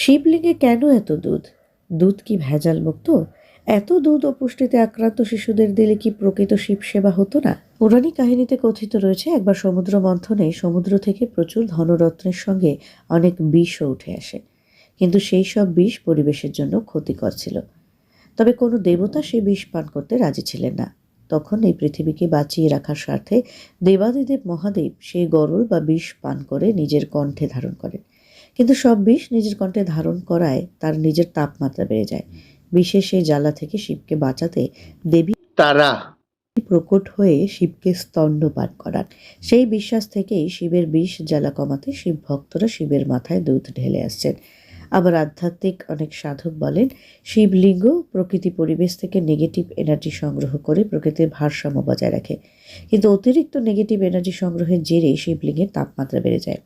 শিবলিঙ্গে কেন এত দুধ? দুধ কি ভেজাল মুক্ত এত দুধ ও পুষ্টিতে আক্রান্ত শিশুদের দিলে কি প্রকৃত শিব সেবা হতো না? পৌরাণিক কাহিনীতে কথিত রয়েছে, একবার সমুদ্র মন্থনে সমুদ্র থেকে প্রচুর ধনরত্নের সঙ্গে অনেক বিষও উঠে আসে। কিন্তু সেই সব বিষ পরিবেশের জন্য ক্ষতিকর ছিল। তবে কোনো দেবতা সেই বিষ পান করতে রাজি ছিলেন না। তখন এই পৃথিবীকে বাঁচিয়ে রাখার স্বার্থে দেবাদিদেব মহাদেব সেই গরল বা বিষ পান করে নিজের কণ্ঠে ধারণ করেন। কিন্তু সব বিষ নিজের কণ্ঠে ধারণ করায় তার নিজের তাপমাত্রা বেড়ে যায়। বিষের সেই জ্বালা থেকে শিবকে বাঁচাতে দেবী তারা প্রকট হয়ে শিবকে স্তন্যপান করান। সেই বিশ্বাস থেকেই শিবের বিষ জ্বালা কমাতে শিব ভক্তরা শিবের মাথায় দুধ ঢেলে আসছেন। আবার আধ্যাত্মিক অনেক সাধক বলেন শিবলিঙ্গ প্রকৃতি পরিবেশ থেকে নেগেটিভ এনার্জি সংগ্রহ করে প্রকৃতির ভারসাম্য বজায় রাখে। কিন্তু অতিরিক্ত নেগেটিভ এনার্জি সংগ্রহের জেরে শিবলিঙ্গের তাপমাত্রা বেড়ে যায়।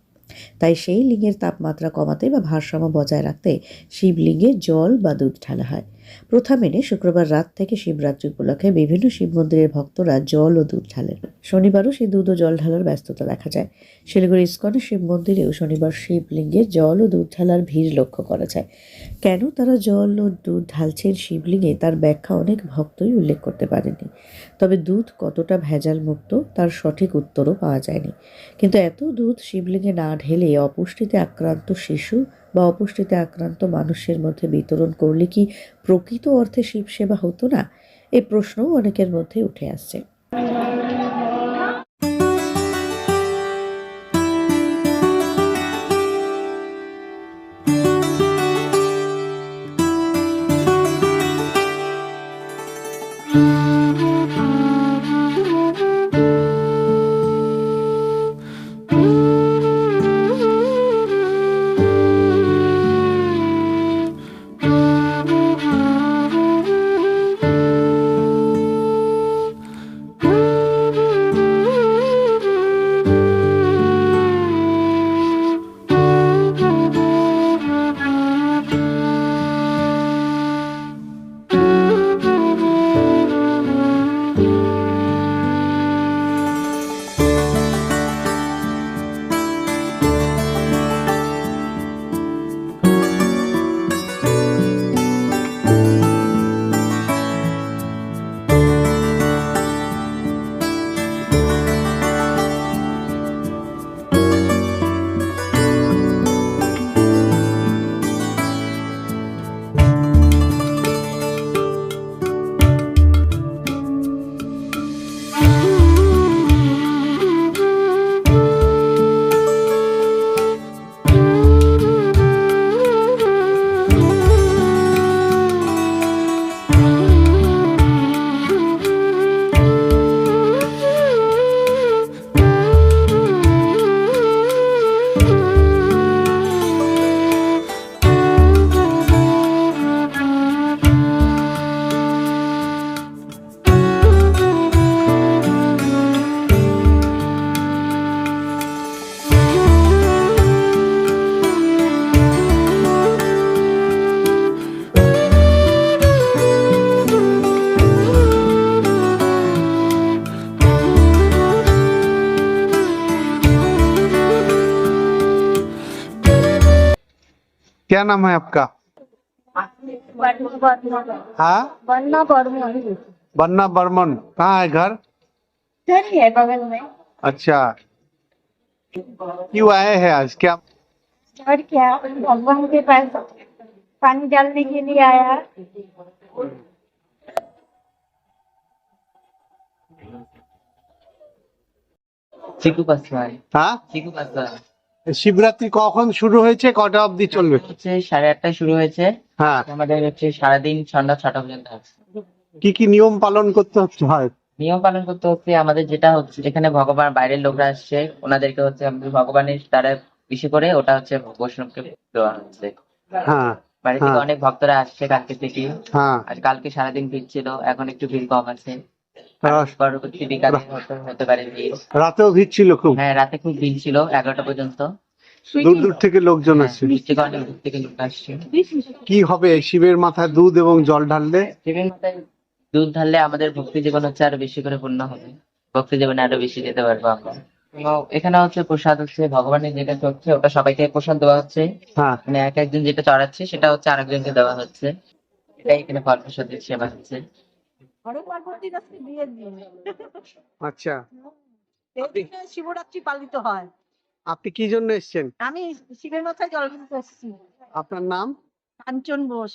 তাই সেই লিঙ্গের তাপমাত্রা কমাতে বা ভারসাম্য বজায় রাখতে শিবলিঙ্গে জল বা দুধ ঢালা হয়। প্রথা মেনে শুক্রবার রাত থেকে শিবরাত্রি উপলক্ষে বিভিন্ন শিব মন্দিরের ভক্তরা জল ও দুধ ঢালেন। শনিবারও সেই দুধ ও জল ঢালার ব্যস্ততা দেখা যায়। শিলিগুড়ি ইস্কনে শিব মন্দিরেও শনিবার শিবলিঙ্গে জল ও দুধ ঢালার ভিড় লক্ষ্য করা যায়। কেন তারা জল ও দুধ ঢালছেন শিবলিঙ্গে তার ব্যাখ্যা অনেক ভক্তই উল্লেখ করতে পারেননি। তবে দুধ কতটা ভেজাল মুক্ত তার সঠিক উত্তরও পাওয়া যায়নি। কিন্তু এত দুধ শিবলিঙ্গে না ঢেলে অপুষ্টিতে আক্রান্ত শিশু বা অপুষ্টিতে আক্রান্ত মানুষের মধ্যে বিতরণ করলে কি প্রকৃত অর্থে শিবসেবা হতো না? এই প্রশ্নও অনেকের মধ্যে উঠে আসছে। क्या नाम है आपका? हाँ? बन्ना बर्मन। बन्ना बर्मन। कहाँ है घर? घर है बगल में। अच्छा। क्यों आए हैं आज? क्या और क्या भगवान के पास पानी डालने के लिए आया। चिकू आए हाँ? चिकू आए শিবরাত্রি কখন শুরু হয়েছে? কটা অবধি চলবে? হচ্ছে সাড়ে আটটায় শুরু হয়েছে। হ্যাঁ। আমাদের হচ্ছে সারাদিন সন্ধ্যা ছটা পর্যন্ত আছে কি কি নিয়ম পালন করতে হচ্ছে? হয়। নিয়ম পালন করতে হচ্ছে আমাদের যেটা হচ্ছে যেখানে ভগবান বাইরের লোকরা আসছে ওনাদেরকে হচ্ছে আমাদের ভগবানের দ্বারা বেশি করে ওটা হচ্ছে বৈষ্ণবকে দেওয়া হচ্ছে। হ্যাঁ বাইরে থেকে হ্যাঁ। অনেক ভক্তরা আসছে কালকে থেকে। হ্যাঁ। আর কালকে সারাদিন ভিড় ছিল এখন একটু ভিড় কম আছে। পরবর্তী বিকালে হতে হতে পারে ভিড়। রাতেও ভিড় ছিল খুব। হ্যাঁ রাতে খুব ভিড় ছিল এগারোটা পর্যন্ত। দূর দূর থেকে লোকজন হ্যাঁ, আসছে। কি হবে শিবের মাথায় দুধ এবং জল ঢাললে? শিবের মাথায় দুধ ঢাললে আমাদের ভক্তি জীবন হচ্ছে আরও বেশি করে পূর্ণ হবে। ভক্তি জীবনে আরও বেশি যেতে পারব আমরা। এখানে হচ্ছে প্রসাদ হচ্ছে ভগবানের যেটা হচ্ছে ওটা সবাইকে প্রসাদ দেওয়া হচ্ছে। হ্যাঁ। মানে এক একজন যেটা চড়াচ্ছে সেটা হচ্ছে আরেকজনকে দেওয়া হচ্ছে। এটাই এখানে ফল প্রসাদের সেবা হচ্ছে। ঘরে পার্বতীর আজকে বিয়ের দিন। আচ্ছা। এই দিনে শিবরাত্রি পালিত হয়। আপনি কি জন্য এসেছেন? আমি শিবের মাথায় জল দিতে এসেছি। আপনার নাম? কাঞ্চন বোস।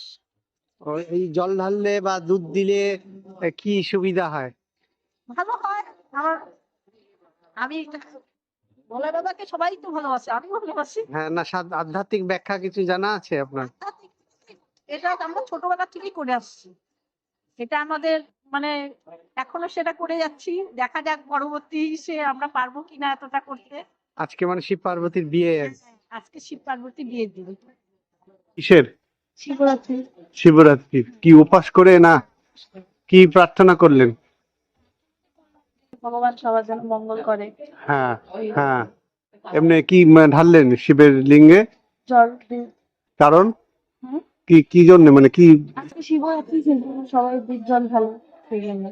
এই জল ঢাললে বা দুধ দিলে কি সুবিধা হয়? ভালো হয়। আমার আমি ভোলা বাবাকে সবাই তো ভালোবাসে আমি ভালোবাসি। হ্যাঁ না আধ্যাত্মিক ব্যাখ্যা কিছু জানা আছে আপনার? এটা আমরা ছোটবেলা থেকেই করে আসছি। এটা আমাদের মানে এখনও সেটা করে যাচ্ছি। দেখা যাক পরবর্তী সে আমরা পারব কিনা এতটা করতে। আজকে মানে শিব পার্বতীর বিয়ে। আজকে শিব পার্বতী বিয়ের দিন। কিসের? শিবরাত্রি। শিবরাত্রি। কি উপাস করে না? কি প্রার্থনা করলেন? ভগবান সবার যেন মঙ্গল করে। হ্যাঁ হ্যাঁ। এমনি কি মানে ঢাললেন শিবের লিঙ্গে? জল দিয়ে। কারণ? কি কি জন্য? মানে কি আজকে শিবরাত্রি কিন্তু সবাই বীর জল ঢালে সেই জন্য